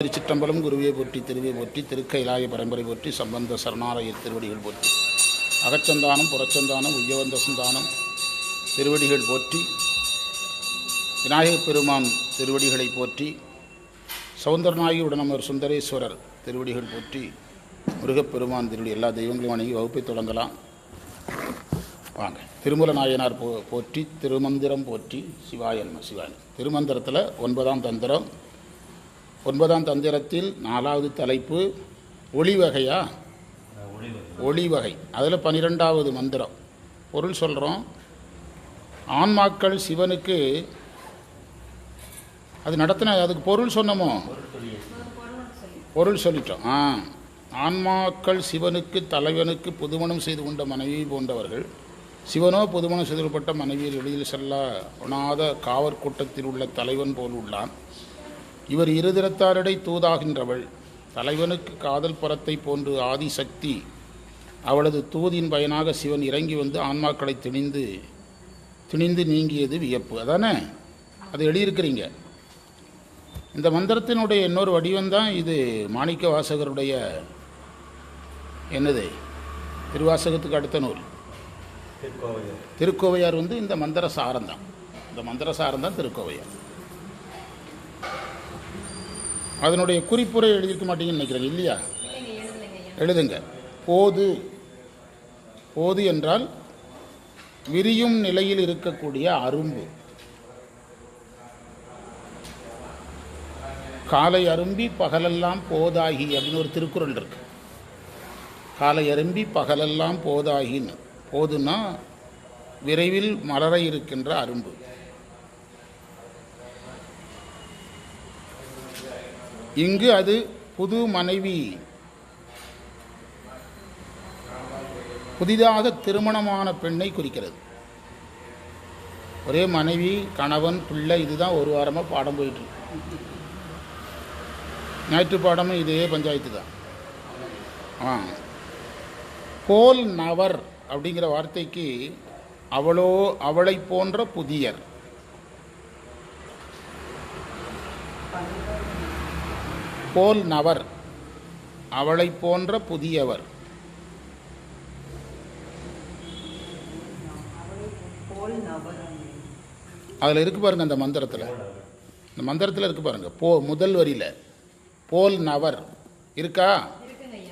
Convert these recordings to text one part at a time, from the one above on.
திருச்சிற்றம்பலம் குருவியை போற்றி திருவியை போற்றி திருக்கைலாய பரம்பரை போற்றி சம்பந்த சரணாலய திருவடிகள் போற்றி அகச்சந்தானம் புறச்சந்தானம் உய்யவந்த சந்தானம் திருவடிகள் போற்றி விநாயகப் பெருமான் திருவடிகளை போற்றி சவுந்தரநாயகி உடனமர் சுந்தரேஸ்வரர் திருவடிகள் போற்றி முருகப்பெருமான் திருவடி எல்லா தெய்வங்களும் வணங்கி வகுப்பை தொடங்கலாம். வாங்க. திருமல நாயனார் போ போற்றி திருமந்திரம் போற்றி சிவாயன்ம சிவாயன் திருமந்திரத்தில் ஒன்பதாம் தந்திரம் ஒன்பதாம் தந்திரத்தில் நாலாவது தலைப்பு ஒளி வகையா? ஒளி வகை. அதில் பன்னிரெண்டாவது மந்திரம். பொருள் சொல்கிறோம் ஆன்மாக்கள் சிவனுக்கு அது நடத்தின அதுக்கு பொருள் சொன்னமோ? பொருள் சொல்லிட்டோம். ஆ. ஆன்மாக்கள் சிவனுக்கு தலைவனுக்கு புதுமணம் செய்து கொண்ட மனைவி போன்றவர்கள் சிவனோ புதுமணம் செய்து கொள்ளப்பட்ட மனைவியில் எளிதில் செல்ல உணாத காவற்கூட்டத்தில் உள்ள தலைவன் போல் உள்ளான். இவர் இருதிறத்தாரிடை தூதாகின்றவள். தலைவனுக்கு காதல் பரத்தை போன்று ஆதிசக்தி. அவளது தூதின் பயனாக சிவன் இறங்கி வந்து ஆன்மாக்களை திணிந்து திணிந்து நீங்கியது வியப்பு. அதானே? அது எழுதியிருக்கிறீங்க. இந்த மந்திரத்தினுடைய இன்னொரு வடிவம்தான் இது மாணிக்க வாசகருடைய என்னது? திருவாசகத்துக்கு அடுத்த நூல். திருக்கோவையார். வந்து இந்த மந்திர சாரம்தான் இந்த மந்திர சாரம்தான் திருக்கோவையார். அதனுடைய குறிப்புரை எழுதியிருக்க மாட்டீங்கன்னு நினைக்கிறேன் இல்லையா? எழுதுங்க. போது. போது என்றால் விரியும் நிலையில் இருக்கக்கூடிய அரும்பு. காலை அரும்பி பகலெல்லாம் போதாகி அப்படின்னு ஒரு திருக்குறள் இருக்கு. காலை அரும்பி பகலெல்லாம் போதாகின்னு. போதுன்னா விரைவில் மலர இருக்கின்ற அரும்பு. இங்கு அது புது மனைவி. புதிதாக திருமணமான பெண்ணை குறிக்கிறது. ஒரே மனைவி கணவன் பிள்ளை இதுதான் ஒரு வாரமாக பாடம் போயிட்டு ஞாயிற்று பாடமும் இதே பஞ்சாயத்து தான். ஆ. போல் நவர் அப்படிங்கிற வார்த்தைக்கு அவளோ அவளை போன்ற புதியர். போல் நவர் அவளை போன்ற புதியவர். அதில் இருக்கு பாருங்க அந்த மந்திரத்தில். இந்த மந்திரத்தில் இருக்கு பாருங்க. போ முதல் வரியில். போல் நவர். இருக்கா?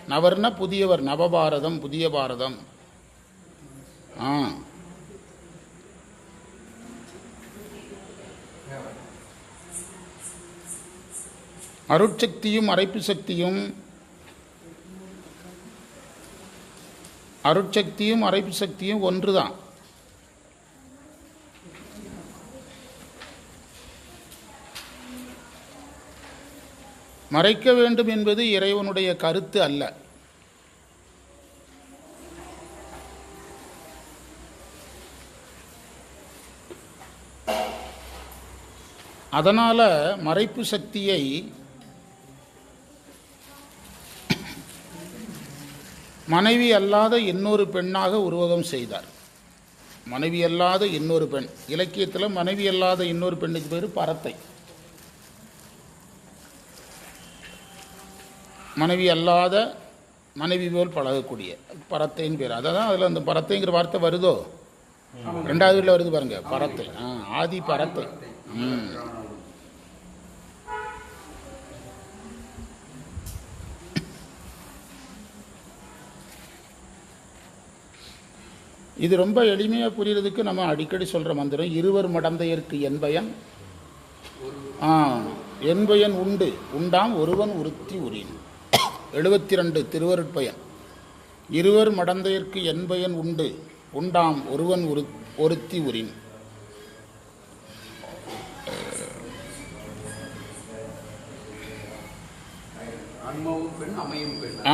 நவர்னா புதியவர். நவபாரதம் புதிய பாரதம். ஆ. அருட்சக்தியும் அரைப்பு சக்தியும் அருட்சக்தியும் அரைப்பு சக்தியும் ஒன்றுதான். மறைக்க வேண்டும் என்பது இறைவனுடைய கருத்து அல்ல. அதனால் மறைப்பு சக்தியை மனைவி அல்லாத இன்னொரு பெண்ணாக உருவகம் செய்தார். மனைவி அல்லாத இன்னொரு பெண். இலக்கியத்தில் மனைவி அல்லாத இன்னொரு பெண்ணுக்கு பேர் பரத்தை. மனைவி அல்லாத மனைவி போல் பழகக்கூடிய பரத்தைன்னு பேர். அதான் அதில் அந்த பரத்தைங்கிற வார்த்தை வருதோ? ரெண்டாவது வீட்டில் வருது பாருங்க பரத்தை. ஆ ஆதி பரத்தை. ம். இது ரொம்ப எளிமையாக புரியறதுக்கு நம்ம அடிக்கடி சொல்கிற மந்திரம் இருவர் மடந்தையர்க்கு என்பயன் ஆ என்பயன் உண்டு. உண்டாம் ஒருவன் உறுத்தி உரின். எழுபத்தி ரெண்டு திருவருட்பயன். இருவர் மடந்தையர்க்கு என்பயன் உண்டு. உண்டாம் ஒருவன் உரு ஒருத்தி உரின்.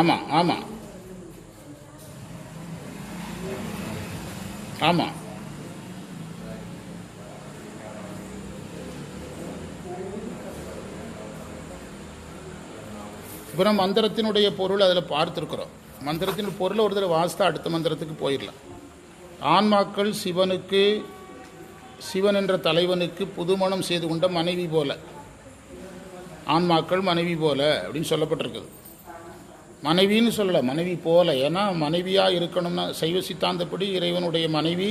ஆமாம் ஆமாம் ஆமாம் அப்புறம் மந்திரத்தினுடைய பொருள் அதில் பார்த்துருக்குறோம். மந்திரத்தின் பொருளை ஒரு தடவை வாசித்தா அடுத்த மந்திரத்துக்கு போயிடலாம். ஆன்மாக்கள் சிவனுக்கு சிவன் என்ற தலைவனுக்கு புதுமணம் செய்து கொண்ட மனைவி போல. ஆன்மாக்கள் மனைவி போல அப்படின்னு சொல்லப்பட்டிருக்குது. மனைவின்னு சொல்லலை மனைவி போல. ஏன்னா மனைவியாக இருக்கணும்னா சைவ சித்தாந்தப்படி இறைவனுடைய மனைவி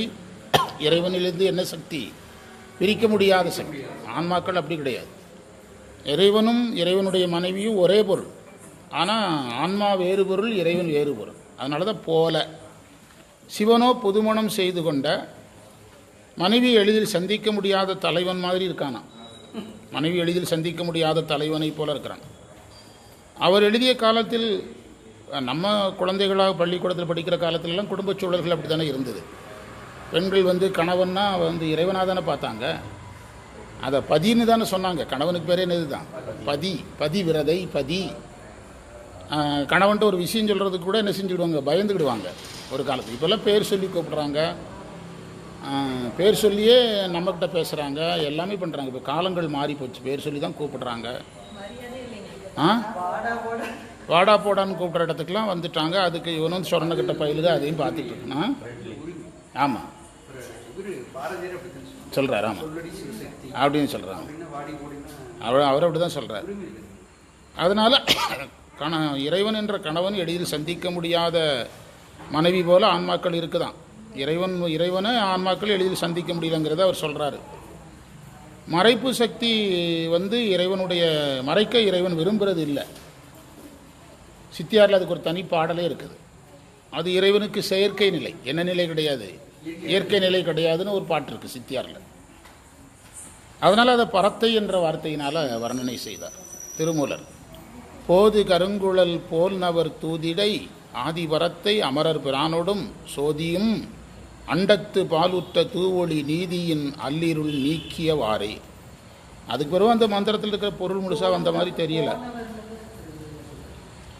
இறைவனிலிருந்து என்ன சக்தி? பிரிக்க முடியாத சக்தி. ஆன்மாக்கள் அப்படி கிடையாது. இறைவனும் இறைவனுடைய மனைவியும் ஒரே பொருள். ஆனால் ஆன்மா வேறு பொருள் இறைவன் வேறு பொருள். அதனால தான் போல. சிவனோ புதுமணம் செய்து கொண்ட மனைவி எளிதில் சந்திக்க முடியாத தலைவன் மாதிரி இருக்கானா மனைவி எளிதில் சந்திக்க முடியாத தலைவனைப் போல இருக்கிறான். அவர் எழுதிய காலத்தில் நம்ம குழந்தைகளாக பள்ளிக்கூடத்தில் படிக்கிற காலத்திலலாம் குடும்பச் சூழல்கள் அப்படி தானே இருந்தது. பெண்கள் வந்து கணவன்னா வந்து இறைவனாக தானே பார்த்தாங்க. அதை பதின்னு தானே சொன்னாங்க. கணவனுக்கு பேரே என்னது தான் பதி பதி விரதை பதி. கணவன்ட்ட ஒரு விஷயம் சொல்கிறதுக்கு கூட என்ன செஞ்சுக்கிடுவாங்க பயந்துக்கிடுவாங்க ஒரு காலத்துக்கு. இப்போல்லாம் பேர் சொல்லி கூப்பிட்றாங்க. பேர் சொல்லியே நம்மக்கிட்ட பேசுகிறாங்க எல்லாமே பண்ணுறாங்க இப்போ காலங்கள் மாறி போச்சு பேர் சொல்லி தான் கூப்பிடுறாங்க ஆ? வாடா போடான்னு கூப்பிட்ற இடத்துக்குலாம் வந்துட்டாங்க. அதுக்கு இவனும் சொரணக்கிட்ட பயிலுக அதையும் பார்த்துட்டு இருக்கான். ஆமாம் சொல்கிறார் ஆமாம் அப்படின்னு சொல்கிறாங்க அவர் அவர் அப்படி தான் சொல்கிறார் அதனால் கண இறைவன் என்ற கணவன் எளிதில் சந்திக்க முடியாத மனைவி போல ஆன்மாக்கள் இருக்குதான். இறைவன் இறைவனை ஆன்மாக்கள் எளிதில் சந்திக்க முடியலங்கிறத அவர் சொல்கிறாரு மறைப்பு சக்தி வந்து இறைவனுடைய மறைக்க இறைவன் விரும்புகிறது இல்லை. சித்தியாரில் அதுக்கு ஒரு தனி பாடலே இருக்குது. அது இறைவனுக்கு செயற்கை நிலை. என்ன நிலை கிடையாது? இயற்கை நிலை கிடையாதுன்னு ஒரு பாட்டு இருக்குது சித்தியாரில். அதனால் அதை பரத்தை என்ற வார்த்தையினால் வர்ணனை செய்தார் திருமூலர். போது கருங்குழல் போல் நவர் தூதிடை ஆதிபரத்தை அமரர் பிரானோடும் சோதியும் அண்டத்து பாலுற்ற தூவொளி நீதியின் அல்லிருள் நீக்கியவாறே அதுக்கு பிறகு அந்த மந்திரத்தில் இருக்கிற பொருள் முழுசாக வந்த மாதிரி தெரியல.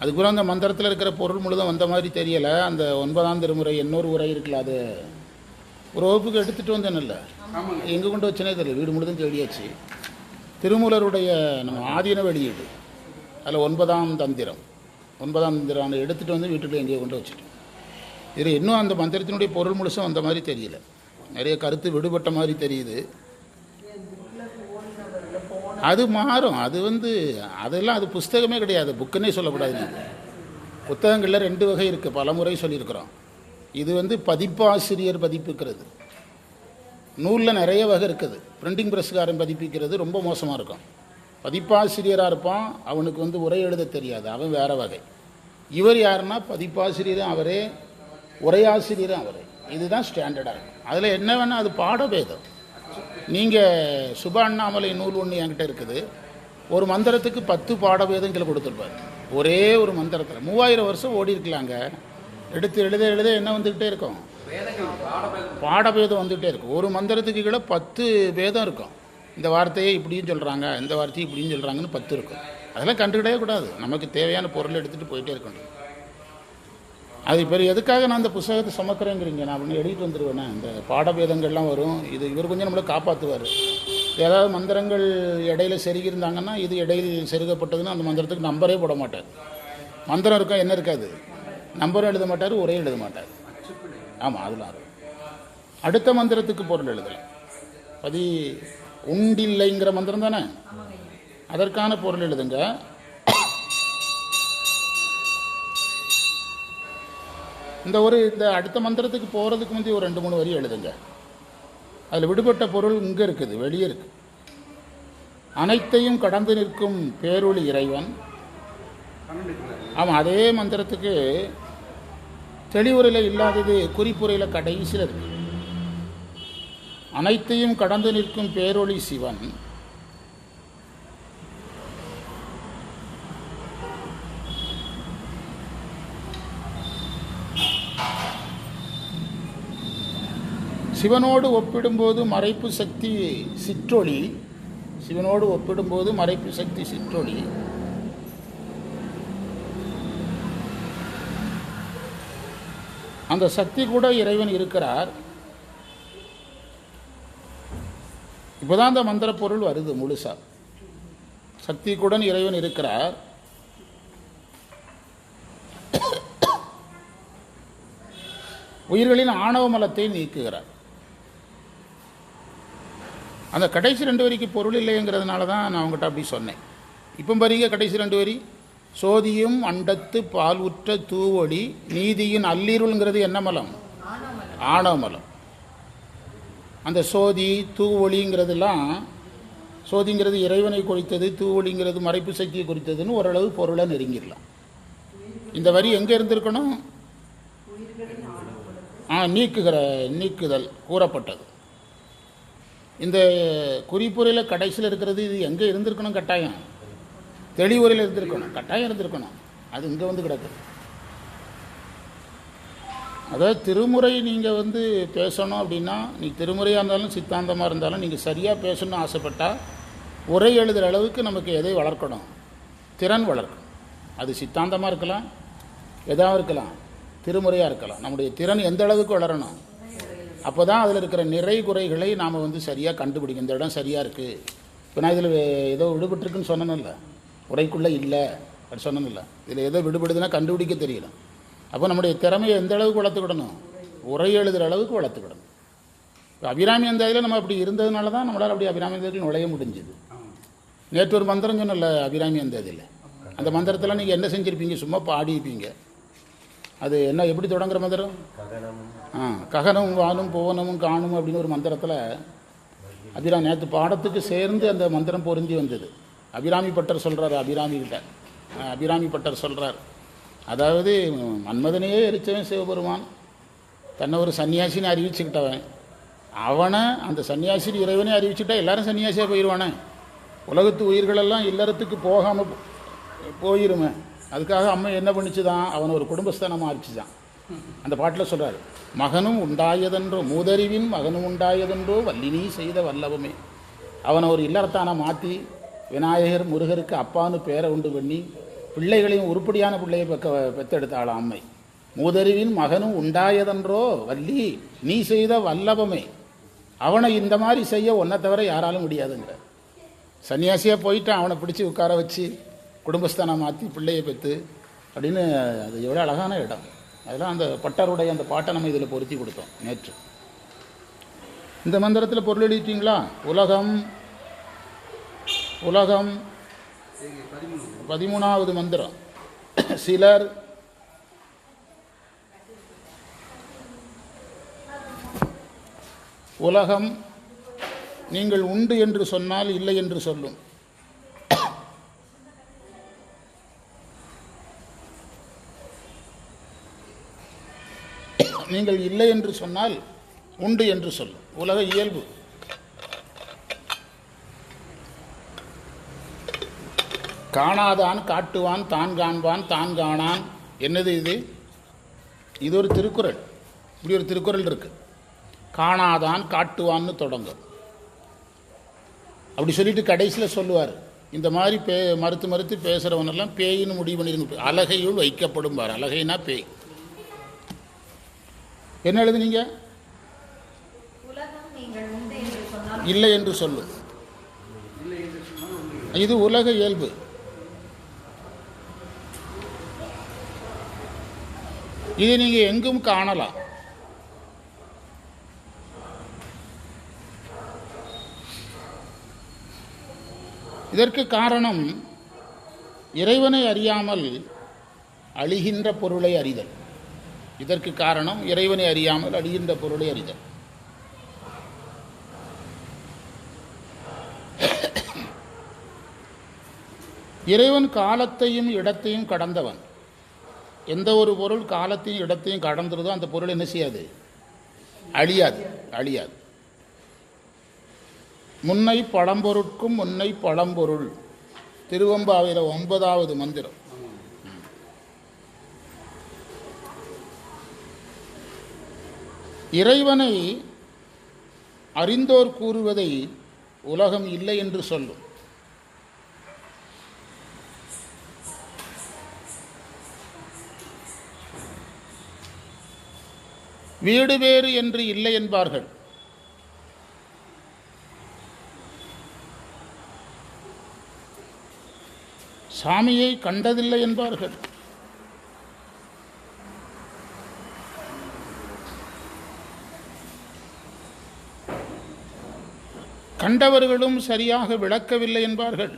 அதுக்கு பிறகு அந்த மந்திரத்தில் இருக்கிற பொருள் முழுதும் வந்த மாதிரி தெரியலை. அந்த ஒன்பதாம் திருமுறை இன்னொரு உரை இருக்குல்ல அது ஒரு வகுப்புக்கு எடுத்துகிட்டு வந்தேன்ல எங்கே கொண்டு வச்சனே தெரியல வீடு முழுதும் தேடியாச்சு. திருமூலருடைய நம்ம ஆதீன வெளியீடு அதில் ஒன்பதாம் தந்திரம். ஒன்பதாம் தந்திரம் எடுத்துகிட்டு வந்து வீட்டுக்குள்ள எங்கேயோ கொண்டு வச்சுட்டேன் இதில் இன்னும் அந்த மந்திரத்தினுடைய பொருள் முழுசும் அந்த மாதிரி தெரியல. நிறைய கருத்து விடுபட்ட மாதிரி தெரியுது. அது மாறும். அது வந்து அதெல்லாம் அது புஸ்தகமே கிடையாது. புக்குன்னே சொல்லக்கூடாது நீங்கள் புத்தகங்களில் ரெண்டு வகை இருக்குது பல முறை சொல்லியிருக்கிறோம். இது வந்து பதிப்பாசிரியர் பதிப்புக்கிறது. நூலில் நிறைய வகை இருக்குது. பிரிண்டிங் ப்ரெஸ்காரன் பதிப்பிக்கிறது ரொம்ப மோசமாக இருக்கும். பதிப்பாசிரியராக இருப்பான். அவனுக்கு வந்து உரை எழுத தெரியாது. அவன் வேறு வகை. இவர் யாருன்னா பதிப்பாசிரியரும் அவரே உரையாசிரியரும் அவரே. இதுதான் ஸ்டாண்டர்டாக இருக்கும். அதில் என்ன வேணால் அது பாடபேதம். நீங்கள் சுப அண்ணாமலை நூல் ஒன்று என்கிட்ட இருக்குது. ஒரு மந்திரத்துக்கு பத்து பாடபேதம் கீழே கொடுத்துருப்பார். ஒரே ஒரு மந்திரத்தில். மூவாயிரம் வருஷம் ஓடி இருக்கலாங்க. எடுத்து எழுத எழுத என்ன வந்துக்கிட்டே இருக்கும்? பாடபேதம் வந்துகிட்டே இருக்கும். ஒரு மந்திரத்துக்கு கீழே பத்து பேதம் இருக்கும். இந்த வார்த்தையை இப்படியும் சொல்கிறாங்க இந்த வார்த்தையை இப்படியும் சொல்கிறாங்கன்னு பத்து இருக்கும். அதெல்லாம் கண்டுக்கிடவே கூடாது. நமக்கு தேவையான பொருள் எடுத்துகிட்டு போயிட்டே இருக்கணும். அது இப்போ எதுக்காக நான் இந்த புஸ்தகத்தை சுமக்கிறேங்கிறீங்க? நான் அப்படின்னு எழுதிட்டு வந்துடுவேனே இந்த பாடபேதங்கள்லாம் வரும். இது இவர் கொஞ்சம் நம்மளை காப்பாற்றுவார் ஏதாவது மந்திரங்கள் இடையில செருகியிருந்தாங்கன்னா இது இடையில் செருகப்பட்டதுன்னா அந்த மந்திரத்துக்கு நம்பரே போட மாட்டார். மந்திரம் இருக்கா என்ன இருக்காது? நம்பரும் எழுத மாட்டார் ஒரே எழுத மாட்டார். ஆமாம் அதெல்லாம் இருக்கும் அடுத்த மந்திரத்துக்கு பொருள் எழுதலை. பதி உண்டில்லைங்கிற மந்திரம் தானே? அதற்கான பொருள் எழுதுங்க. இந்த ஒரு இந்த அடுத்த மந்திரத்துக்கு போகிறதுக்கு முந்தைய ஒரு ரெண்டு மூணு வரி எழுதுங்க. அதில் விடுபட்ட பொருள் இங்கே இருக்குது வெளியே இருக்கு. அனைத்தையும் கடந்து நிற்கும் பேரொளி இறைவன். ஆமாம் அதே மந்திரத்துக்கு தெளிவுரையில் இல்லாதது குறிப்புரையில் கடைசியில் இருக்கு. அனைத்தையும் கடந்து நிற்கும் பேரொளி சிவன். சிவனோடு ஒப்பிடும்போது மறைப்பு சக்தி சிற்றொளி. சிவனோடு ஒப்பிடும்போது மறைப்பு சக்தி சிற்றொளி. அந்த சக்தி கூட இறைவன் இருக்கிறார். இப்போதான் அந்த மந்திர பொருள் வருது முழுசா. சக்தி கூட இறைவன் இருக்கிறார். உயிர்களின் ஆணவ மலத்தை நீக்குகிறார். அந்த கடைசி ரெண்டு வரிக்கு பொருள் இல்லைங்கிறதுனால தான் நான் உங்கள்கிட்ட அப்படி சொன்னேன். இப்போ பாருங்க கடைசி ரெண்டு வரி. சோதியும் அண்டத்து பால் உற்ற தூவொளி நீதியின் அல்லீருள்ங்கிறது என்ன மலம்? ஆணவமலம் அந்த சோதி தூவொளிங்கிறதுலாம் சோதிங்கிறது இறைவனை குறித்தது தூவொளிங்கிறது மறைப்பு சக்தியை குறித்ததுன்னு ஓரளவு பொருளை நெருங்கிடலாம். இந்த வரி எங்கே இருந்திருக்கணும்? ஆ நீக்குகிற நீக்குதல் கூறப்பட்டது. இந்த குறிப்புரையில் கடைசியில் இருக்கிறது இது எங்கே இருந்திருக்கணும் கட்டாயம்? தெளிவுரையில் இருந்திருக்கணும். கட்டாயம் இருந்திருக்கணும். அது இங்கே வந்து கிடக்கு. அதாவது திருமுறை நீங்கள் வந்து பேசணும் அப்படின்னா நீ திருமுறையாக இருந்தாலும் சித்தாந்தமாக இருந்தாலும் நீங்கள் சரியாக பேசணும்னு ஆசைப்பட்டால் உரை எழுதுகிற அளவுக்கு நமக்கு எதை வளர்க்கணும்? திறன் வளர்க்கணும். அது சித்தாந்தமாக இருக்கலாம் எதாக இருக்கலாம் திருமுறையாக இருக்கலாம். நம்முடைய திறன் எந்த அளவுக்கு வளரணும்? அப்போ தான் அதில் இருக்கிற நிறை குறைகளை நாம் வந்து சரியாக கண்டுபிடிக்கும் இந்த இடம் சரியாக இருக்குது இப்போ நான் இதில் ஏதோ விடுபட்டிருக்குன்னு சொன்னேன்ல. உரைக்குள்ளே இல்லை அப்படி சொன்னேன்ல. இதில் ஏதோ விடுபடுதுன்னா கண்டுபிடிக்க தெரியல. அப்போ நம்முடைய திறமையை எந்த அளவுக்கு வளர்த்துக்கிடணும் உரை எழுதுகிற அளவுக்கு வளர்த்துக்கிடணும் இப்போ அபிராமி அந்தாதியில் நம்ம அப்படி இருந்ததுனால தான் நம்மளால் அப்படி அபிராமி அந்தாதியில் நுழைய முடிஞ்சுது. நேற்று ஒரு மந்திரம் சொன்னல அபிராமி இதில். அந்த மந்திரத்தில் நீங்கள் என்ன செஞ்சுருப்பீங்க? சும்மா பாடியிருப்பீங்க. அது என்ன எப்படி தொடங்குற மந்திரம்? ஆ ககனம் வானும் புவனமும் காணும் அப்படின்னு ஒரு மந்திரத்தில் அபிராமி நேற்று பாடத்துக்கு சேர்ந்து அந்த மந்திரம் பொருந்தி வந்தது. அபிராமி பட்டர் சொல்கிறார் அபிராமி கிட்ட. ஆ, அபிராமி பட்டர் சொல்கிறார் அதாவது மன்மதனையே எரிச்சவன் சிவபெருமான். தன்னை ஒரு சன்னியாசின்னு அறிவிச்சுக்கிட்டவன். அவனை அந்த சன்னியாசின் இறைவனே அறிவிச்சுட்டா எல்லாரும் சன்னியாசியாக போயிடுவானே உலகத்து உயிர்களெல்லாம் இல்லறத்துக்கு போகாமல் போயிருமே. அதுக்காக அம்மா என்ன பண்ணிச்சு தான் அவனை ஒரு குடும்பஸ்தானமாக ஆரிச்சுதான் அந்த பாட்டில் சொல்கிறார் மகனும் உண்டாயதென்றோ மூதறிவின் மகனும் உண்டாயதென்றோ வல்லினி செய்த வல்லவமே. அவனை ஒரு இல்லறத்தான மாற்றி விநாயகர் முருகருக்கு அப்பான்னு பேரை உண்டு பண்ணி பிள்ளைகளையும் உருப்படியான பிள்ளையை பெக்க பெற்றெடுத்தாளாம் அம்மை. மூதறிவின் மகனும் உண்டாயதென்றோ வள்ளி நீ செய்த வல்லபமே அவனை இந்த மாதிரி செய்ய ஒன்றை தவிர யாராலும் முடியாதுங்கிற. சன்னியாசியாக போயிட்டான் அவனை பிடிச்சி உட்கார வச்சு குடும்பஸ்தானம் மாற்றி பிள்ளையை பெற்று அப்படின்னு அது எவ்வளோ அழகான இடம். அதெல்லாம் அந்த பட்டருடைய அந்த பாட்டை நம்ம இதில் பொருத்தி கொடுத்தோம் நேற்று. இந்த மந்திரத்தில் பொருள் எழுதிட்டீங்களா? உலகம் உலகம். பதிமூணாவது மந்திரம். சிலர் உலகம் நீங்கள் உண்டு என்று சொன்னால் இல்லை என்று சொல்லும். நீங்கள் இல்லை என்று சொன்னால் உண்டு என்று சொல்லும் உலக இயல்பு. காணாதான் காட்டுவான் தான் காண்பான் தான் காணான். என்னது இது? இது ஒரு திருக்குறள். இப்படி ஒரு திருக்குறள் இருக்கு. காணாதான் காட்டுவான்னு தொடங்கும். அப்படி சொல்லிட்டு கடைசியில் சொல்லுவார். இந்த மாதிரி பே மறுத்து மறுத்து பேசுகிறவனெல்லாம் பேயின்னு முடிவு பண்ணிருங்க. அலகையுள் வைக்கப்படும் பார். அலகைனா பேய். என்ன எழுதுனீங்க? நீங்கள் இல்லை என்று ஒன்று இது உலக இயல்பு. இது நீங்க எங்கும் காணலாம். இதற்கு காரணம் இறைவனை அறியாமல் அழிகின்ற பொருளை அறிதல். இதற்கு காரணம் இறைவனை அறியாமல் அழிகின்ற பொருளை அறிதல். இறைவன் காலத்தையும் இடத்தையும் கடந்தவன். எந்த ஒரு பொருள் காலத்தையும் இடத்தையும் கடந்துருதோ அந்த பொருள் என்ன செய்யாது? அழியாது அழியாது. முன்னை பழம்பொருட்கும் முன்னை பழம்பொருள். திருவம்பாவையில் ஒன்பதாவது மந்திரம். இறைவனை அறிந்தோர் கூறுவதை உலகம் இல்லை என்று சொல்லும். வீடு வேறு என்று இல்லை என்பார்கள். சாமியை கண்டதில்லை என்பார்கள். கண்டவர்களும் சரியாக விளக்கவில்லை என்பார்கள்.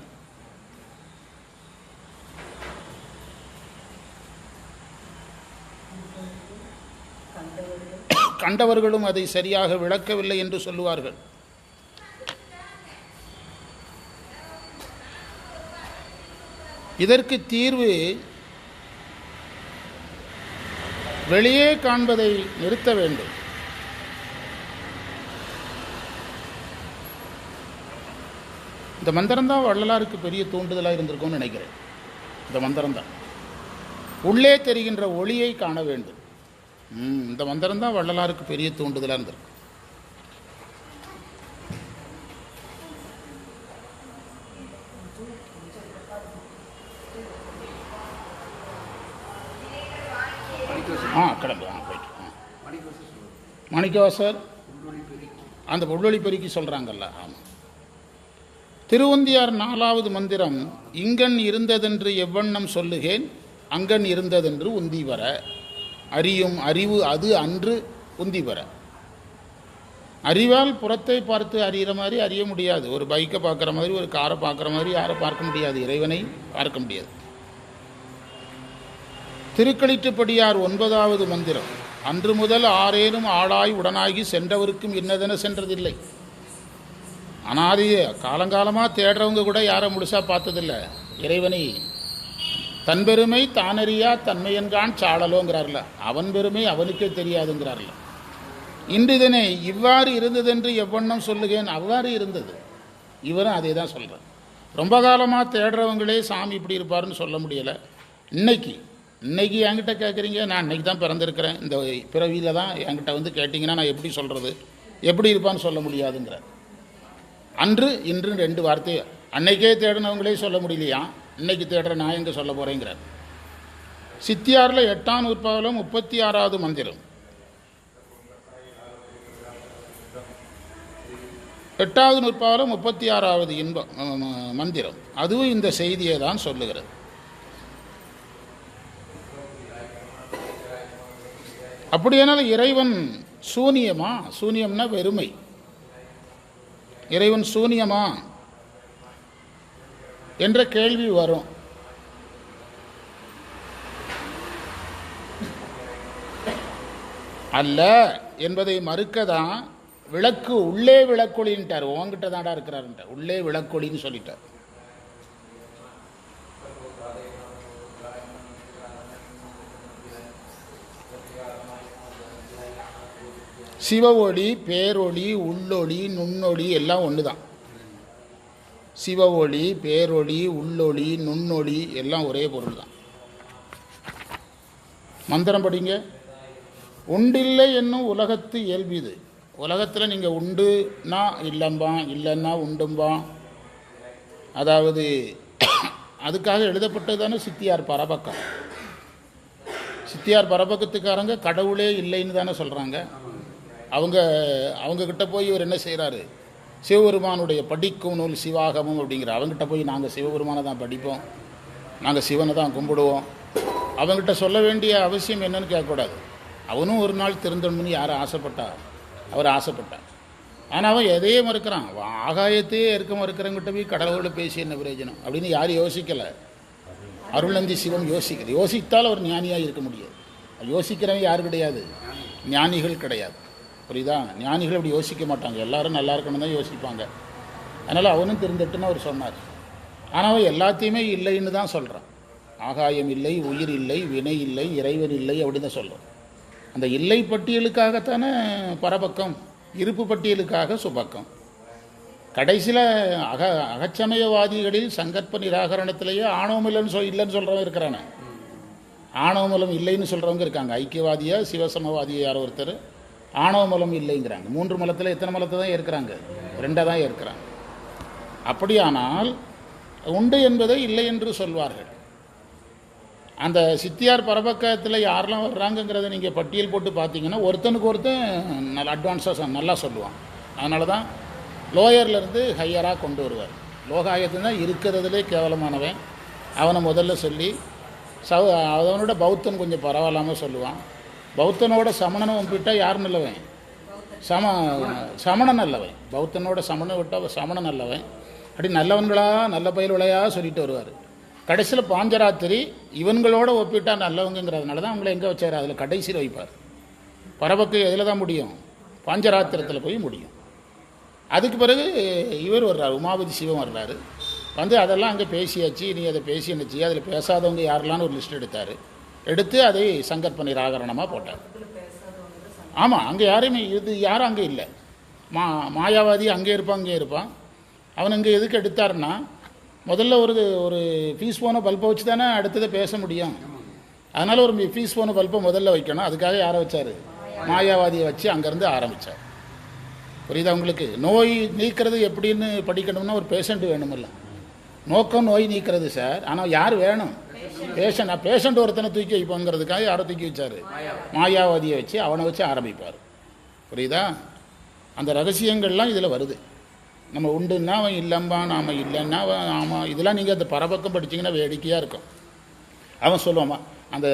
கண்டவர்களும் அதை சரியாக விளக்கவில்லை என்று சொல்லுவார்கள். இதற்கு தீர்வு வெளியே காண்பதை நிறுத்த வேண்டும். இந்த மந்திரம் தான் வள்ளலாருக்கு பெரிய தூண்டுதலாக இருந்திருக்கும்னு நினைக்கிறேன். இந்த மந்திரம் தான். உள்ளே தெரிகின்ற ஒளியை காண வேண்டும். ம், இந்த மந்திரம் தான் வள்ளலாருக்கு பெரிய தூண்டுதலாக இருந்திருக்கு. ஆ கிளம்பு. ஆ போயிட்டு. மாணிக்கவாசர் அந்த உள்ளொளி பெருக்கி சொல்கிறாங்கல்ல ஆமாம் திருவந்தியார் நாலாவது மந்திரம் இங்கன் இருந்ததென்று எவ்வண்ணம் சொல்லுகேன் அங்கன் இருந்ததென்று உந்தி வர அறியும் அறிவு அது அன்று உந்தி வர அறிவால் புறத்தை பார்த்து அறிகிற மாதிரி அறிய முடியாது. ஒரு பைக்கை பார்க்குற மாதிரி ஒரு காரை பார்க்குற மாதிரி யாரை பார்க்க முடியாது. இறைவனை பார்க்க முடியாது. திருக்களிட்டுப்படியார் ஒன்பதாவது மந்திரம் அன்று முதல் ஆறேனும் ஆளாய் உடனாகி சென்றவருக்கும் இன்னதென சென்றதில்லை. அனாதிய காலங்காலமாக தேடுறவங்க கூட யாரை முழுசா பார்த்ததில்ல. இறைவனை தன் பெருமை தானறியா தன்மையன்கான் சாடலோங்கிறார்ல அவன் பெருமை அவனுக்கே தெரியாதுங்கிறார்ல. இன்று இதனை இவ்வாறு இருந்ததென்று எவ்வண்ணம் சொல்லுகேன்? அவ்வாறு இருந்தது. இவரும் அதே தான் சொல்கிறார் ரொம்ப காலமாக தேடுறவங்களே சாமி இப்படி இருப்பாருன்னு சொல்ல முடியலை. இன்னைக்கு இன்னைக்கு என்கிட்ட கேட்குறீங்க நான் இன்னைக்கு தான் பிறந்திருக்கிறேன். இந்த பிறவியில் தான் என்கிட்ட வந்து கேட்டிங்கன்னா நான் எப்படி சொல்கிறது எப்படி இருப்பான்னு சொல்ல முடியாதுங்கிறேன் அன்று இன்று ரெண்டு வார்த்தை அன்னைக்கே தேடினவங்களே சொல்ல முடியலையா? இன்னைக்கு தேடுற நான் எங்கே சொல்ல போகிறேங்கிறார் சித்தியாரில் எட்டாம் நூற்பாவில் முப்பத்தி ஆறாவது மந்திரம். எட்டாவது நூற்பாவில் முப்பத்தி ஆறாவது இன்பம் மந்திரம். அதுவும் இந்த செய்தியை தான் சொல்லுகிறது. அப்படியானால் இறைவன் சூனியமா? சூனியம்னா வெறுமை. இறைவன் சூனியமா? என்ற கேள்வி வரும். அல்ல என்பதை மறுக்க தான் விளக்கு உள்ளே விளக்கொலின்ட்டார் உங்ககிட்ட தாடா இருக்கிறாருன்ட்டார். உள்ளே விளக்கொலின்னு சொல்லிட்டார். சிவ ஒளி பேரொளி உள்ளொளி நுண்ணொளி எல்லாம் ஒன்று தான் சிவ ஒளி பேரொளி உள்ளொளி நுண்ணொளி எல்லாம் ஒரே பொருள் தான் மந்திரம் படிங்க. உண்டில்லை என்னும் உலகத்து இயல்பு இது. உலகத்தில் நீங்கள் உண்டுனா இல்லம்பான் இல்லைன்னா உண்டும்பான் அதாவது அதுக்காக எழுதப்பட்டது தானே சித்தியார் பரபக்கம். சித்தியார் பரபக்கத்துக்காரங்க கடவுளே இல்லைன்னு தானே சொல்கிறாங்க அவங்க அவங்கக்கிட்ட போய் இவர் என்ன செய்கிறாரு சிவபெருமானுடைய படிக்கும் நூல் சிவாகமம் அப்படிங்கிற அவங்ககிட்ட போய் நாங்கள் சிவபெருமானை தான் படிப்போம். நாங்கள் சிவனை தான் கும்பிடுவோம். அவங்ககிட்ட சொல்ல வேண்டிய அவசியம் என்னன்னு கேட்கக்கூடாது. அவனும் ஒரு நாள் திருந்தணும்னு யாரும் ஆசைப்பட்டா? அவர் ஆசைப்பட்டார். ஆனால் அவன் எதையே மறுக்கிறான். அவன் ஆகாயத்தையே இருக்க மறுக்கிறவங்கிட்ட போய் கடவுளோட பேசி என்ன பிரயோஜனம் அப்படின்னு யாரும் யோசிக்கலை. அருளந்தி சிவம் யோசிக்கிறது யோசித்தால் அவர் ஞானியாக இருக்க முடியாது. யோசிக்கிறவன் யார் கிடையாது? ஞானிகள் கிடையாது. புரியுதா? ஞானிகள் அப்படி யோசிக்க மாட்டாங்க. எல்லாரும் நல்லா இருக்கணும் தான் யோசிப்பாங்க. அதனால் அவனும் திருந்தட்டுன்னு அவர் சொன்னார். ஆனால் அவன் எல்லாத்தையுமே இல்லைன்னு தான் சொல்கிறான் ஆகாயம் இல்லை உயிர் இல்லை வினை இல்லை இறைவன் இல்லை அப்படின்னு தான் சொல்கிறான் அந்த இல்லை பட்டியலுக்காகத்தானே பரபக்கம் இருப்பு பட்டியலுக்காக சுபக்கம். கடைசியில் அக அகச்சமயவாதிகளில் சங்கற்ப நிராகரணத்திலேயே ஆணவமில்லைன்னு சொல் இல்லைன்னு சொல்கிறவங்க இருக்கிறானே. ஆணவமூலம் இல்லைன்னு சொல்கிறவங்க இருக்காங்க. ஐக்கியவாதியா சிவசமவாதியா யாரோ ஒருத்தர்? ஆணவ மலம் இல்லைங்கிறாங்க. மூன்று மலத்தில் எத்தனை மலத்தை தான் இருக்கிறாங்க ரெண்டாக தான் இருக்கிறாங்க அப்படியானால் உண்டு என்பதை இல்லை என்று சொல்வார்கள். அந்த சித்தியார் பரபக்கத்தில் யாரெல்லாம் வர்றாங்கங்கிறத நீங்கள் பட்டியல் போட்டு பார்த்தீங்கன்னா ஒருத்தனுக்கு ஒருத்தன் நல்ல அட்வான்ஸாக நல்லா சொல்லுவான். அதனால தான் லோயர்லேருந்து ஹையராக கொண்டு வருவார். லோகாயத்து தான் இருக்கிறதுலே கேவலமானவன். அவனை முதல்ல சொல்லி சவ அவனோட பௌத்தன் கொஞ்சம் பரவாயில்லாமல் சொல்லுவான். பௌத்தனோட சமணனை ஒப்பிட்டால் யார் நல்லவன்? சம சமணன் நல்லவன். பௌத்தனோட சமணன் விட்டால் சமணன் நல்லவன். அப்படி நல்லவன்களா நல்ல பயலுளையா சொல்லிட்டு வருவார். கடைசியில் பாஞ்சராத்திரி இவங்களோட ஒப்பிட்டா நல்லவங்கிறதுனால தான் அவங்கள எங்கே வச்சார்? அதில் கடைசியில் வைப்பார். பரபக்கு எதில் தான் முடியும்? பாஞ்சராத்திரத்தில் போய் முடியும். அதுக்கு பிறகு இவர் வர்றார் உமாபதி சிவம் வர்றாரு. வந்து அதெல்லாம் அங்கே பேசியாச்சு நீ அதை பேசி என்னச்சு அதில் பேசாதவங்க யாரெல்லாம்னு ஒரு லிஸ்ட் எடுத்தார். எடுத்து அதை சங்கற்பனை ராகரணமாக போட்டார். ஆமாம் அங்கே யாருமே இது யாரும் அங்கே இல்லை. மா மாயாவாதி அங்கே இருப்பான் அங்கே இருப்பான். அவன் இங்கே எதுக்கு எடுத்தாருன்னா முதல்ல ஒரு ஒரு ஃபீஸ் போன பல்பை வச்சு தானே அடுத்ததை பேச முடியும். அதனால் ஒரு ஃபீஸ் போன பல்பை முதல்ல வைக்கணும். அதுக்காக யாரை வச்சார்? மாயாவாதியை வச்சு அங்கேருந்து ஆரம்பித்தார் புரியுதா உங்களுக்கு? நோய் நீக்கிறது எப்படின்னு படிக்கணும்னா ஒரு பேஷண்ட் வேணுமில்ல. நோக்கம் நோய் நீக்கிறது சார். ஆனால் யார் வேணும்? பேஷண்ட் பேஷண்ட் ஒருத்தனை தூக்கி வைப்போங்கிறதுக்காக யாரை தூக்கி வச்சார். மாயாவாதியை வச்சு அவனை வச்சு ஆரம்பிப்பார். புரியுதா? அந்த ரகசியங்கள்லாம் இதில் வருது. நம்ம உண்டுன்னா அவன் இல்லம்பா நாம் இல்லைன்னா அவன் ஆமாம் இதெல்லாம் நீங்கள் அந்த பரபக்கம் படிச்சீங்கன்னா வேடிக்கையாக இருக்கும். அவன் சொல்லுவான் அந்த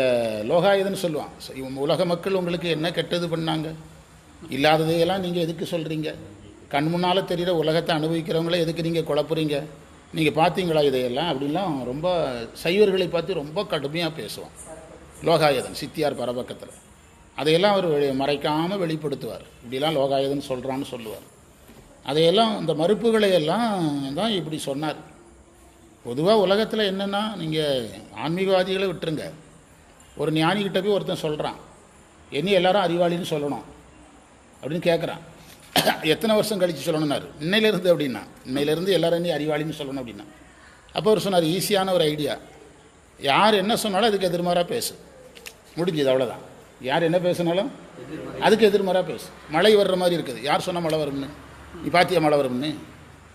லோகாயுதன்னு சொல்லுவான். இவன் உலக மக்கள் உங்களுக்கு என்ன கெட்டது பண்ணாங்க? இல்லாததையெல்லாம் நீங்கள் எதுக்கு சொல்கிறீங்க கண் முன்னால் தெரிகிற உலகத்தை அனுபவிக்கிறவங்கள எதுக்கு நீங்கள் குழப்புறீங்க? நீங்கள் பார்த்தீங்களா இதையெல்லாம் அப்படின்லாம் ரொம்ப சைவர்களை பார்த்து ரொம்ப கடுமையாக பேசுவான் லோகாயுதன் சித்தியார் பரபக்கத்தில். அதையெல்லாம் அவர் மறைக்காமல் வெளிப்படுத்துவார். இப்படிலாம் லோகாயுதன் சொல்கிறான்னு சொல்லுவார். அதையெல்லாம் அந்த மறுப்புகளை எல்லாம் தான் இப்படி சொன்னார். பொதுவாக உலகத்தில் என்னென்னா நீங்கள் ஆன்மீகவாதிகளை விட்டுருங்க. ஒரு ஞானிகிட்ட போய் ஒருத்தன் சொல்கிறான் என்னை எல்லாரும் அறிவாளின்னு சொல்லணும். அப்படின்னு கேட்குறான் எத்தனை வருஷம் கழித்து சொல்லணும்னாரு. இன்னையிலேருந்து அப்படின்னா இன்னையிலேருந்து எல்லாரும் நீ அறிவாளின்னு சொல்லணும் அப்படின்னா. அப்போ அவர் சொன்னார் ஈஸியான ஒரு ஐடியா யார் என்ன சொன்னாலும் அதுக்கு எதிர்மாராக பேசு. முடிஞ்சது அவ்வளோதான் யார் என்ன பேசினாலும் அதுக்கு எதிர்மாராக பேசு. மழை வர்ற மாதிரி இருக்குது. யார் சொன்னால் மழை வரும்னு? நீ பாத்தியா மழை வரும்னு?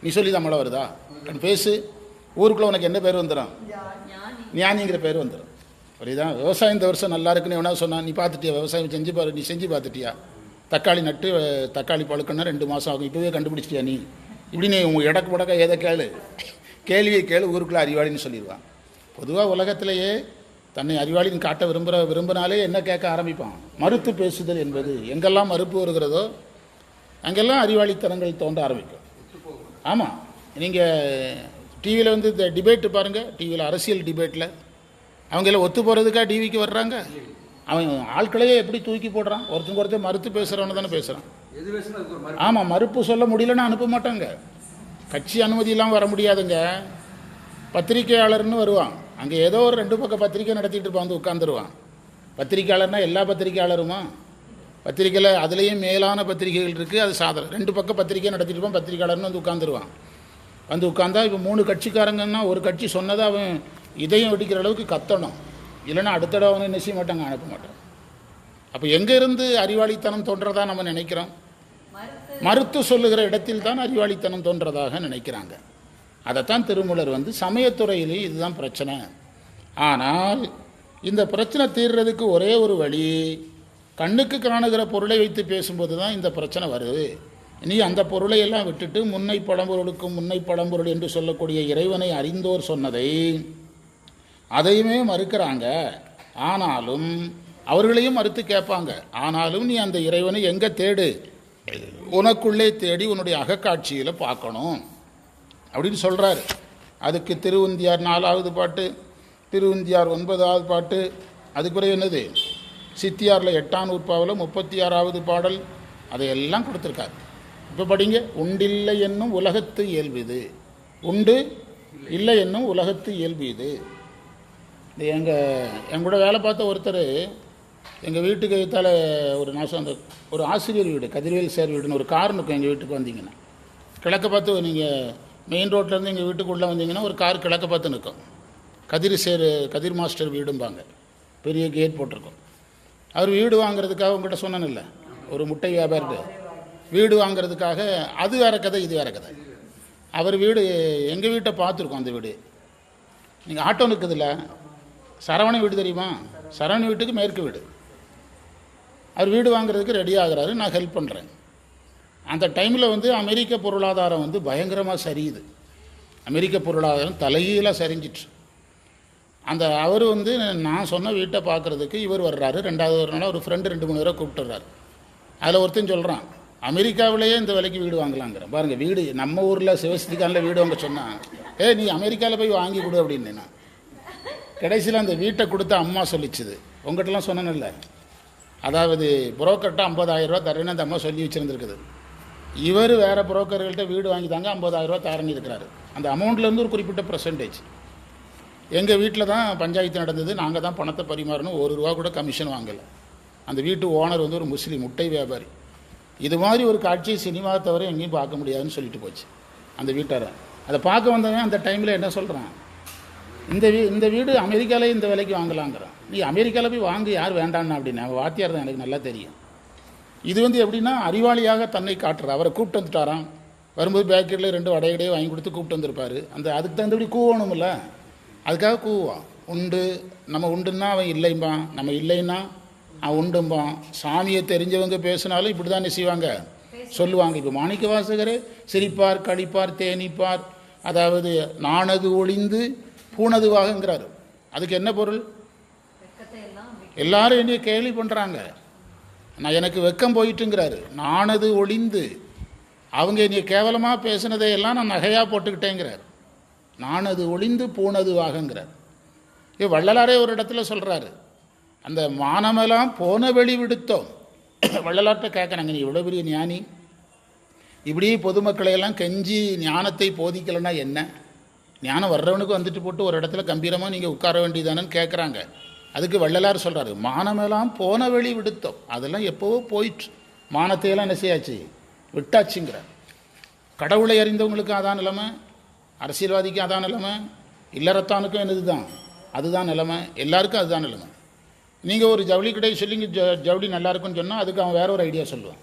நீ சொல்லி தான் மழை வருதா? அப்படின்னு பேசு. ஊருக்குள்ளே உனக்கு என்ன பேர் வந்துடும் ஞானிங்கிற பேர் வந்துடும் புரியுதா? விவசாயம் இந்த வருஷம் நல்லா இருக்குன்னு எவனா சொன்னான் நீ பார்த்துட்டியா விவசாயம் செஞ்சு பாரு. நீ செஞ்சு பார்த்துட்டியா தக்காளி நட்டு தக்காளி பழுக்கணும்னா ரெண்டு மாதம் ஆகும். இப்போவே கண்டுபிடிச்சிட்டியா நீ? இப்படி நீ உங்கள் இடக்கு முடக்க ஏதோ கேளு. கேள்வியை கேளு ஊருக்குள்ளே அறிவாளின்னு சொல்லிடுவான். பொதுவாக உலகத்திலேயே தன்னை அறிவாளின்னு காட்ட விரும்புகிற விரும்பினாலே என்ன கேட்க ஆரம்பிப்பான்? மறுத்து பேசுதல் என்பது. எங்கெல்லாம் மறுப்பு வருகிறதோ அங்கெல்லாம் அறிவாளித்தனங்கள் தோன்ற ஆரம்பிக்கும். ஆமாம் நீங்கள் டிவியில் வந்து இந்த டிபேட்டு பாருங்கள் டிவியில் அரசியல் டிபேட்டில் அவங்க எல்லாம் ஒத்து போகிறதுக்காக டிவிக்கு வர்றாங்க? அவன் ஆட்களையே எப்படி தூக்கி போடுறான்? ஒருத்தங்க ஒருத்தர் மறுத்து பேசுகிறவன தானே பேசுகிறான் ஆமாம் மறுப்பு. சொல்ல முடியலன்னா அனுப்ப மாட்டாங்க. கட்சி அனுமதி இல்லாமல் வர முடியாதுங்க. பத்திரிக்கையாளர்னு வருவான். அங்கே ஏதோ ஒரு ரெண்டு பக்கம் பத்திரிக்கை நடத்திட்டு இருப்பான் வந்து உட்காந்துருவான் பத்திரிக்கையாளர்னா எல்லா பத்திரிக்கையாளருமா பத்திரிக்கையில் அதுலேயும் மேலான பத்திரிகைகள் இருக்குது அது சாதனம். ரெண்டு பக்கம் பத்திரிக்கை நடத்திட்டு இருப்பான் பத்திரிக்கையாளர்னு வந்து உட்காந்துருவான் வந்து உட்காந்தா இப்போ மூணு கட்சிக்காரங்கன்னா ஒரு கட்சி சொன்னதை அவன் இதயம் வெடிக்கிற அளவுக்கு கத்தணும். இல்லைன்னா அடுத்த தடவை வந்து என்ன மாட்டாங்க? அனுப்ப மாட்டோம் அப்போ எங்கேருந்து அறிவாளித்தனம் தோன்றதா நம்ம நினைக்கிறோம்? மறுத்து மறுத்து சொல்லுகிற இடத்தில் தான் அறிவாளித்தனம் தோன்றதாக நினைக்கிறாங்க. அதைத்தான் திருமூலர் வந்து சமயத்துறையிலே இதுதான் பிரச்சனை. ஆனால் இந்த பிரச்சனை தீர்றதுக்கு ஒரே ஒரு வழி கண்ணுக்கு காணுகிற பொருளை வைத்து பேசும்போது தான் இந்த பிரச்சனை வருது. நீ அந்த பொருளை எல்லாம் விட்டுட்டு முன்னை பழம்பொருளுக்கும் முன்னை பழம்பொருள் என்று சொல்லக்கூடிய இறைவனை அறிந்தோர் சொன்னதை அதையுமே மறுக்கிறாங்க. ஆனாலும் அவர்களையும் மறுத்து கேட்பாங்க. ஆனாலும் நீ அந்த இறைவனை எங்கே தேடு? உனக்குள்ளே தேடி உன்னுடைய அகக்காட்சியில் பார்க்கணும். அப்படின்னு சொல்கிறாரு அதுக்கு திருவுந்தியார் நாலாவது பாட்டு திருவுந்தியார் ஒன்பதாவது பாட்டு அதுக்கு பிறகு என்னது? சித்தியாரில் எட்டாம் நூற்பாவில் முப்பத்தி ஆறாவது பாடல் அதையெல்லாம் கொடுத்துருக்காரு. இப்போ படிங்க. உண்டில்லை என்னும் உலகத்து இயல்பு இது உண்டு இல்லை என்னும் உலகத்து இயல்பு இது இந்த எங்கள் என் கூட வேலை பார்த்த ஒருத்தர் எங்கள் வீட்டுக்கு எதிர்த்தால ஒரு நான் அந்த ஒரு ஆசிரியர் வீடு கதிர்வேல் சேர் வீடுன்னு ஒரு கார் இருக்கும் எங்கள் வீட்டுக்கு வந்தீங்கன்னா. கிழக்க பார்த்து நீங்கள் மெயின் ரோட்லேருந்து எங்கள் வீட்டுக்குள்ளே வந்தீங்கன்னா ஒரு கார் கிழக்க பார்த்து நிற்கும். கதிர் சேர் கதிர் மாஸ்டர் வீடும்பாங்க. பெரிய கேட் போட்டிருக்கோம். அவர் வீடு வாங்குறதுக்காக உங்கள்கிட்ட சொன்னனில்ல ஒரு முட்டை வியாபாரிட்டு. வீடு வாங்குறதுக்காக அது வேற கதை இது வேற கதை. அவர் வீடு எங்கள் வீட்டை பார்த்துருக்கோம் அந்த வீடு. நீங்கள் ஆட்டோ நிற்குதுல்ல சரவண வீடு தெரியுமா? சரவண வீட்டுக்கு மேற்கு வீடு. அவர் வீடு வாங்குறதுக்கு ரெடி ஆகிறாரு நான் ஹெல்ப் பண்ணுறேன் அந்த டைமில் வந்து அமெரிக்க பொருளாதாரம் வந்து பயங்கரமாக சரியுது. அமெரிக்க பொருளாதாரம் தலையீலாக சரிஞ்சிட்டு அந்த அவர் வந்து நான் சொன்ன வீட்டை பார்க்குறதுக்கு இவர் வர்றாரு. ரெண்டாவது ஒரு நாள் ஒரு ஃப்ரெண்டு ரெண்டு மூணு பேரை கூப்பிட்டுறாரு. அதில் ஒருத்தன் சொல்கிறான் அமெரிக்காவிலேயே இந்த விலைக்கு வீடு வாங்கலாங்கிறேன் பாருங்கள் வீடு நம்ம ஊரில் சிவஸ்திகானில் வீடு வாங்க சொன்னான். ஏ நீ அமெரிக்காவில் போய் வாங்கி கொடு அப்படின்னு நான். கடைசியில் அந்த வீட்டை கொடுத்த அம்மா சொல்லிச்சுது. உங்கள்கிட்டலாம் சொன்னேன்ல. அதாவது புரோக்கர்கிட்ட ஐம்பதாயிரம் ரூபா தரேன்னு அந்த அம்மா சொல்லி வச்சுருந்துருக்குது. இவர் வேறு புரோக்கர்கள்ட்ட வீடு வாங்கி தாங்க ஐம்பதாயிரம் ரூபா தரேன்னு இருக்கிறாரு. அந்த அமௌண்ட்லேருந்து ஒரு குறிப்பிட்ட பர்சன்டேஜ் எங்கள் வீட்டில் தான் பஞ்சாயத்து நடந்தது. நாங்கள் தான் பணத்தை பரிமாறணும். ஒரு ரூபா கூட கமிஷன் வாங்கலை. அந்த வீட்டு ஓனர் வந்து ஒரு முஸ்லீம் முட்டை வியாபாரி. இது மாதிரி ஒரு காட்சியை சினிமா தவிர எங்கேயும் பார்க்க முடியாதுன்னு சொல்லிட்டு போச்சு. அந்த வீட்டாரன் அதை பார்க்க வந்தவன் அந்த டைமில் என்ன சொல்கிறான் இந்த வீ இந்த வீடு அமெரிக்காலே இந்த விலைக்கு வாங்கலாங்கிறான். நீ அமெரிக்காவில் போய் வாங்க யார் வேண்டான்னு அப்படின்னு அவன் வாத்தியார் தான் எனக்கு நல்லா தெரியும். இது வந்து எப்படின்னா அறிவாளியாக தன்னை காட்டுறார். அவரை கூப்பிட்டு வந்துட்டாராம். வரும்போது பேக்கெட்டில் ரெண்டு வடையடையே வாங்கி கொடுத்து கூப்பிட்டு வந்திருப்பாரு. அந்த அதுக்கு தகுந்தபடி கூவணும்ல அதுக்காக கூவான் உண்டு நம்ம உண்டுன்னா அவன் இல்லைம்பான் நம்ம இல்லைன்னா அவன் உண்டும்பான் சாமியை தெரிஞ்சவங்க பேசினாலும் இப்படி தானே செய்வாங்க சொல்லுவாங்க. இப்போ மாணிக்க வாசகரே சிரிப்பார் கழிப்பார் தேனிப்பார். அதாவது நாணது ஒளிந்து பூனதுவாகங்கிறார். அதுக்கு என்ன பொருள்? எல்லாரும் என்னைய கேலி பண்ணுறாங்க நான் எனக்கு வெக்கம் போயிட்டுங்கிறாரு. நானது ஒளிந்து. அவங்க என்னைய கேவலமாக பேசுனதையெல்லாம் நான் நகையாக போட்டுக்கிட்டேங்கிறார். நானது ஒளிந்து பூனதுவாகங்கிறார். ஏ வள்ளலாரே ஒரு இடத்துல சொல்கிறாரு அந்த மானமெல்லாம் போன வெளி விடுத்தோம். வள்ளலார்கிட்ட கேட்குறாங்க நீ இவ்வளோ பெரிய ஞானி. இப்படி பொதுமக்களையெல்லாம் கெஞ்சி ஞானத்தை போதிக்கலைன்னா என்ன? ஞானம் வர்றவனுக்கு வந்துட்டு போட்டு ஒரு இடத்துல கம்பீரமாக நீங்கள் உட்கார வேண்டியதானன்னு கேட்குறாங்க அதுக்கு வள்ளலார் சொல்கிறாரு மானமெல்லாம் போன வழி விடுத்தோம். அதெல்லாம் எப்போவோ போயிட்டு மானத்தையெல்லாம் என்ன செய்யாச்சு? விட்டாச்சுங்கிறார் கடவுளை அறிந்தவங்களுக்கு அதான் நிலைமை அரசியல்வாதிக்கு அதான் நிலைமை இல்லறத்தானுக்கும் என்னது தான் அதுதான் நிலைமை. எல்லாருக்கும் அதுதான் நிலைமை. நீங்கள் ஒரு ஜவுளி கடை சொல்லிங்க ஜ- ஜவுளி நல்லாயிருக்குன்னு சொன்னால் அதுக்கு அவன் வேற ஒரு ஐடியா சொல்லுவான்.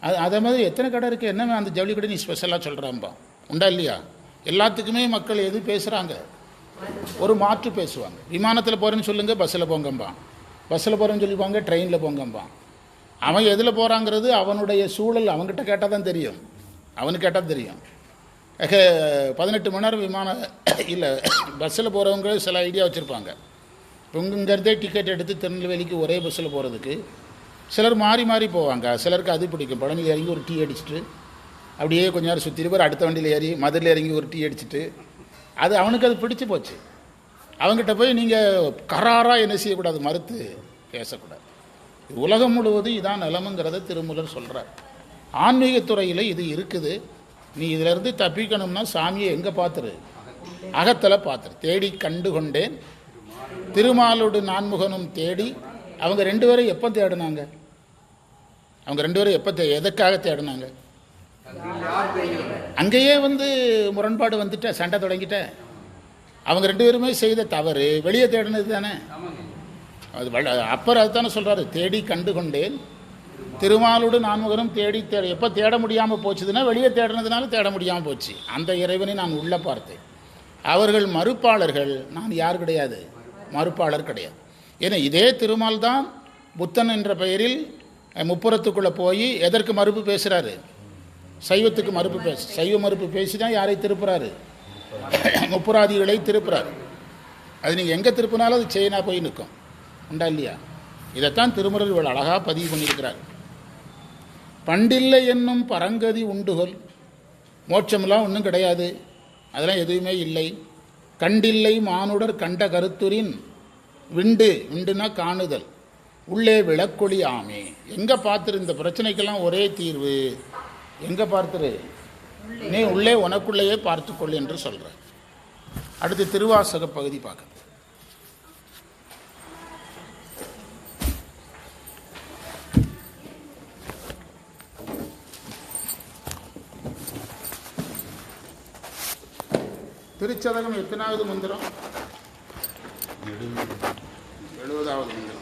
அது அதே மாதிரி எத்தனை கடை இருக்குது என்ன அந்த ஜவுளி கடை நீ ஸ்பெஷலாக சொல்கிறான்பா உண்டா இல்லையா? எல்லாத்துக்குமே மக்கள் எது பேசுகிறாங்க ஒரு மாற்று பேசுவாங்க. விமானத்தில் போகிறேன்னு சொல்லுங்கள் பஸ்ஸில் போங்கம்பா. பஸ்ஸில் போகிறேன்னு சொல்லிப்பாங்க ட்ரெயினில் போங்கம்பா. அவன் எதில் போகிறாங்கிறது அவனுடைய சூழல் அவன்கிட்ட கேட்டால் தான் தெரியும். அவனுக்கு கேட்டால் தெரியும். ஆக, பதினெட்டு மணி நேரம் விமானம் இல்லை பஸ்ஸில் போகிறவங்க சில ஐடியா வச்சுருப்பாங்க. இங்கேருந்தே டிக்கெட் எடுத்து திருநெல்வேலிக்கு ஒரே பஸ்ஸில் போகிறதுக்கு சிலர் மாறி மாறி போவாங்க. சிலருக்கு அது பிடிக்கும். பழனி இறங்கி ஒரு டீ அடிச்சுட்டு அப்படியே கொஞ்ச நேரம் சுற்றி இருப்பார் அடுத்த வண்டியில் ஏறி மதுரையில் இறங்கி ஒரு டீ அடிச்சுட்டு அது அவனுக்கு அது பிடிச்சி போச்சு. அவங்ககிட்ட போய் நீங்கள் கராராக என்ன செய்யக்கூடாது மறுத்து பேசக்கூடாது. உலகம் முழுவதும் இதான் நிலமுங்கிறத திருமூலர் சொல்கிறார் ஆன்மீகத்துறையில் இது இருக்குது. நீ இதிலிருந்து தப்பிக்கணும்னா சாமியை எங்கே பார்த்துரு அகத்தில் பார்த்துரு தேடி கண்டு கொண்டேன் திருமாலோடு நான்முகனும் தேடி அவங்க ரெண்டு பேரும் எப்போ தேடினாங்க? அவங்க ரெண்டு பேரும் எப்போ தே எதுக்காக தேடினாங்க? அங்கேயே வந்து முரண்பாடு வந்துட்ட சண்டை தொடங்கிட்ட. அவங்க ரெண்டு பேருமே செய்த தவறு வெளியே தேடினது தானே. அது வள்ள அப்பர் அதுதானே சொல்கிறாரு தேடி கண்டு கொண்டேன் திருமாலோடு நான்முகரும் தேடி தேடி எப்போ தேட முடியாமல் போச்சுதுன்னா வெளியே தேடினதுனால தேட முடியாமல் போச்சு. அந்த இறைவனை நான் உள்ளே பார்த்தேன். அவர்கள் மறுப்பாளர்கள் நான் யார் கிடையாது? மறுப்பாளர் கிடையாது. ஏன்னா இதே திருமால் தான் புத்தன் என்ற பெயரில் முப்புறத்துக்குள்ளே போய் எதற்கு மறுப்பு பேசுகிறாரு சைவத்துக்கு மறுப்பு பேச சைவ மறுப்பு பேசி தான் யாரை திருப்புறாரு? முப்புராதிகளை திருப்புறாரு. அது நீங்கள் எங்கே திருப்பினாலும் அது செயினா போய் நிற்கும். உண்டா இல்லையா? இதைத்தான் திருமுறள் இவள் அழகாக பதிவு பண்ணியிருக்கிறார். பண்டில்லை என்னும் பரங்கதி உண்டுகொல் மோட்சமெல்லாம் ஒன்றும் கிடையாது. அதெல்லாம் எதுவுமே இல்லை. கண்டில்லை மானுடர் கண்ட கருத்துரின் விண்டு விண்டுனா காணுதல். உள்ளே விளக்கொளி ஆமே. எங்கே பார்த்துரு இந்த பிரச்சனைக்கெல்லாம் ஒரே தீர்வு? எங்கே பார்த்துரு? நீ உள்ளே உனக்குள்ளேயே பார்த்துக்கொள் என்று சொல்ற. அடுத்து திருவாசக பகுதி பார்க்க. திருச்சதகம் எத்தனாவது மந்திரம்? எழுபதாவது மந்திரம்.